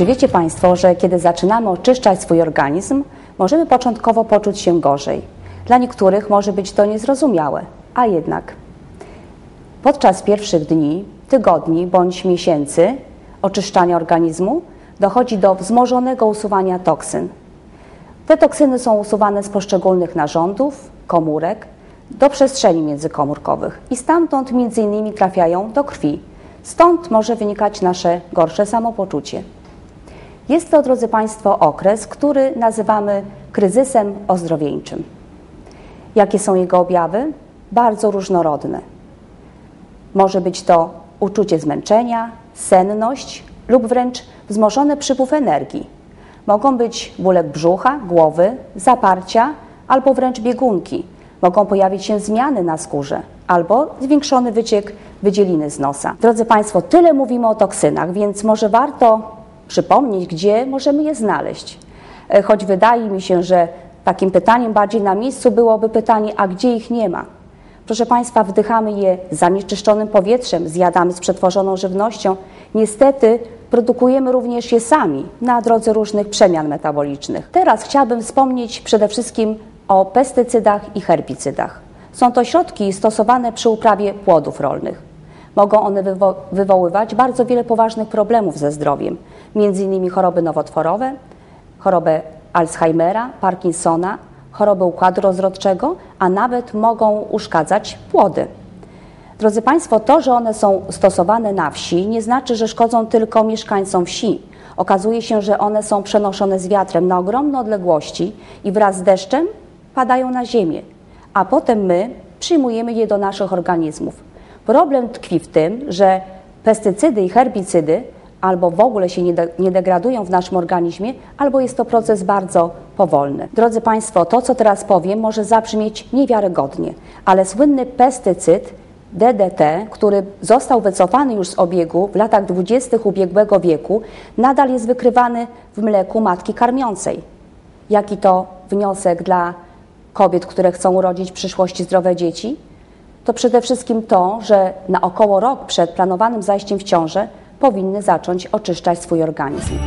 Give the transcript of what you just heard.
Czy wiecie Państwo, że kiedy zaczynamy oczyszczać swój organizm, możemy początkowo poczuć się gorzej? Dla niektórych może być to niezrozumiałe, a jednak podczas pierwszych dni, tygodni bądź miesięcy oczyszczania organizmu dochodzi do wzmożonego usuwania toksyn. Te toksyny są usuwane z poszczególnych narządów, komórek do przestrzeni międzykomórkowych i stamtąd między innymi trafiają do krwi. Stąd może wynikać nasze gorsze samopoczucie. Jest to, drodzy Państwo, okres, który nazywamy kryzysem ozdrowieńczym. Jakie są jego objawy? Bardzo różnorodne. Może być to uczucie zmęczenia, senność lub wręcz wzmożony przypływ energii. Mogą być bóle brzucha, głowy, zaparcia albo wręcz biegunki. Mogą pojawić się zmiany na skórze albo zwiększony wyciek wydzieliny z nosa. Drodzy Państwo, tyle mówimy o toksynach, więc może warto przypomnieć, gdzie możemy je znaleźć. E, choć wydaje mi się, że takim pytaniem bardziej na miejscu byłoby pytanie, a gdzie ich nie ma? Proszę Państwa, wdychamy je zanieczyszczonym powietrzem, zjadamy z przetworzoną żywnością. Niestety produkujemy również je sami na drodze różnych przemian metabolicznych. Teraz chciałabym wspomnieć przede wszystkim o pestycydach i herbicydach. Są to środki stosowane przy uprawie płodów rolnych. Mogą one wywo wywoływać bardzo wiele poważnych problemów ze zdrowiem, m.in. choroby nowotworowe, chorobę Alzheimera, Parkinsona, choroby układu rozrodczego, a nawet mogą uszkadzać płody. Drodzy Państwo, to, że one są stosowane na wsi, nie znaczy, że szkodzą tylko mieszkańcom wsi. Okazuje się, że one są przenoszone z wiatrem na ogromne odległości i wraz z deszczem padają na ziemię, a potem my przyjmujemy je do naszych organizmów. Problem tkwi w tym, że pestycydy i herbicydy albo w ogóle się nie, de nie degradują w naszym organizmie, albo jest to proces bardzo powolny. Drodzy Państwo, to co teraz powiem może zabrzmieć niewiarygodnie, ale słynny pestycyd DDT, który został wycofany już z obiegu w latach 20. ubiegłego wieku, nadal jest wykrywany w mleku matki karmiącej. Jaki to wniosek dla kobiet, które chcą urodzić w przyszłości zdrowe dzieci? To przede wszystkim to, że na około rok przed planowanym zajściem w ciążę powinny zacząć oczyszczać swój organizm.